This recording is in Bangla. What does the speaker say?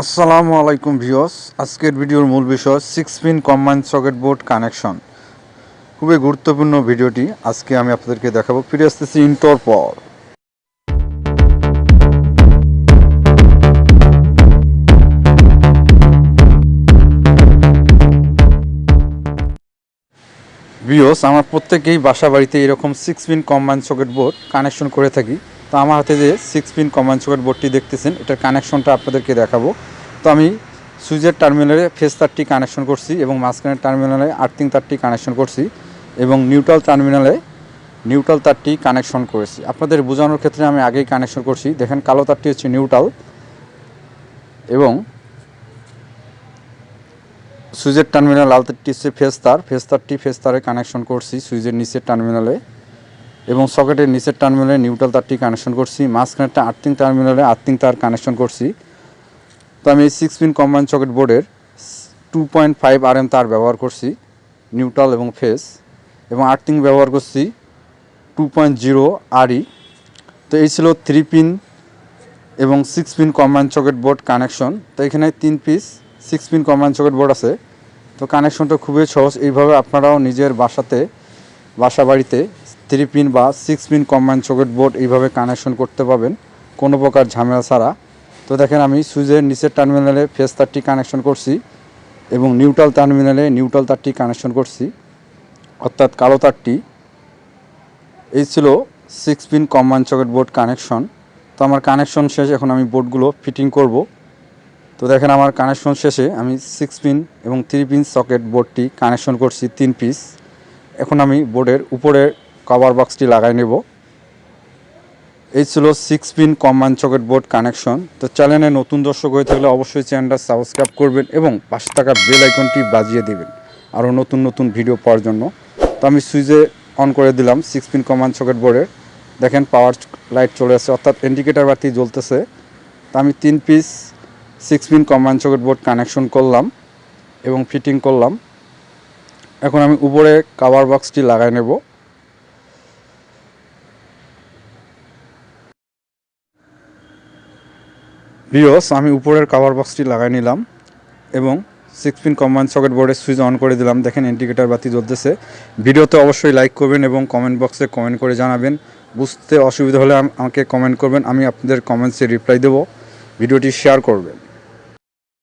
আসসালামু আলাইকুম ভিউয়ার্স। আজকের ভিডিওর মূল বিষয় six pin combine socket board connection খুবই গুরুত্বপূর্ণ ভিডিওটি। আজকে আমি আপনাদেরকে দেখাবো ফিরে আসতেছি ইন্টোর পর ভিওস আমার প্রত্যেকেই বাসা বাড়িতে এরকম six pin combine socket board connection করে থাকি। তো আমার হাতে যে সিক্স পিন কমান সকেট বোর্ডটি দেখতেছেন, এটার কানেকশনটা আপনাদেরকে দেখাবো। তো আমি সুইচের টার্মিনালে ফেস তারটি কানেকশন করছি এবং মাঝখানের টার্মিনালে আর্থিং তারটি কানেকশন করছি এবং নিউট্রাল টার্মিনালে নিউট্রাল তারটি কানেকশন করেছি। আপনাদের বোঝানোর ক্ষেত্রে আমি আগেই কানেকশন করছি। দেখেন কালো তারটি হচ্ছে নিউট্রাল এবং সুইচের টার্মিনাল লাল তারটি হচ্ছে ফেস তার ফেস তারটি ফেস তারে কানেকশন করছি সুইচের নিচের টার্মিনালে এবং সকেটের নিচের টার্মিনালে নিউট্রাল তারটি কানেকশন করছি, মাঝখানেরটা আর্থিং টার্মিনালে আর্থিং তার কানেকশন করছি। তো আমি এই সিক্স পিন কম্বাইন সকেট বোর্ডের two point five R M তার ব্যবহার করছি, নিউট্রাল এবং ফেস। এবং আর্থিং ব্যবহার করছি টু পয়েন্ট জিরো আরই তো এই ছিল থ্রি পিন এবং six pin combine socket board connection তো এখানে তিন piece six pin combine socket board আছে। তো কানেকশনটা খুবই সহজ। এইভাবে আপনারাও নিজের বাসাতে বাসা বাড়িতে থ্রি পিন বা six pin combine socket board এইভাবে কানেকশন করতে পারবেন, কোনো প্রকার ঝামেলা ছাড়া। তো দেখেন আমি সুইচের নিচের টার্মিনালে ফেস তারটি কানেকশন করছি এবং নিউট্রাল টার্মিনালে নিউট্রাল তারটি কানেকশন করছি, অর্থাৎ কালো তারটি। এই ছিল six pin combine socket board connection. তো আমার কানেকশন শেষ এখন আমি বোর্ডগুলো ফিটিং করব। তো দেখেন আমার কানেকশন শেষে আমি সিক্স পিন এবং থ্রি পিন সকেট বোর্ডটি কানেকশন করছি তিন পিস। এখন আমি বোর্ডের উপরে কভার বক্সটি লাগাই নেব। এই ছিল six pin combine socket board connection তো চ্যানেলে নতুন দর্শক হয়ে থাকলে অবশ্যই চ্যানেলটা সাবস্ক্রাইব করবেন এবং পাশে থাকা বেল আইকনটি বাজিয়ে দেবেন আরও নতুন নতুন ভিডিও পাওয়ার জন্য। তো আমি সুইচে অন করে দিলাম সিক্স পিন কম্বাইন সকেট বোর্ডের দেখেন পাওয়ার লাইট চলে আসছে, অর্থাৎ ইন্ডিকেটার বাতি জ্বলতেছে। তো আমি তিন piece six pin combine socket board connection করলাম এবং ফিটিং করলাম। এখন আমি উপরে কাভার বক্সটি লাগাই নেব। ভিওস আমি উপরের কাভার বক্সটি লাগাই নিলাম এবং সিক্স পিন কম্বাইন সকেট বোর্ডের সুইচ অন করে দিলাম। দেখেন ইন্ডিকেটার বাতি জ্বলতেছে। ভিডিওতে অবশ্যই লাইক করবেন এবং কমেন্ট বক্সে কমেন্ট করে জানাবেন। বুঝতে অসুবিধা হলে আমাকে কমেন্ট করবেন। আমি আপনাদের কমেন্টসে রিপ্লাই দেবো। ভিডিওটি শেয়ার করবেন।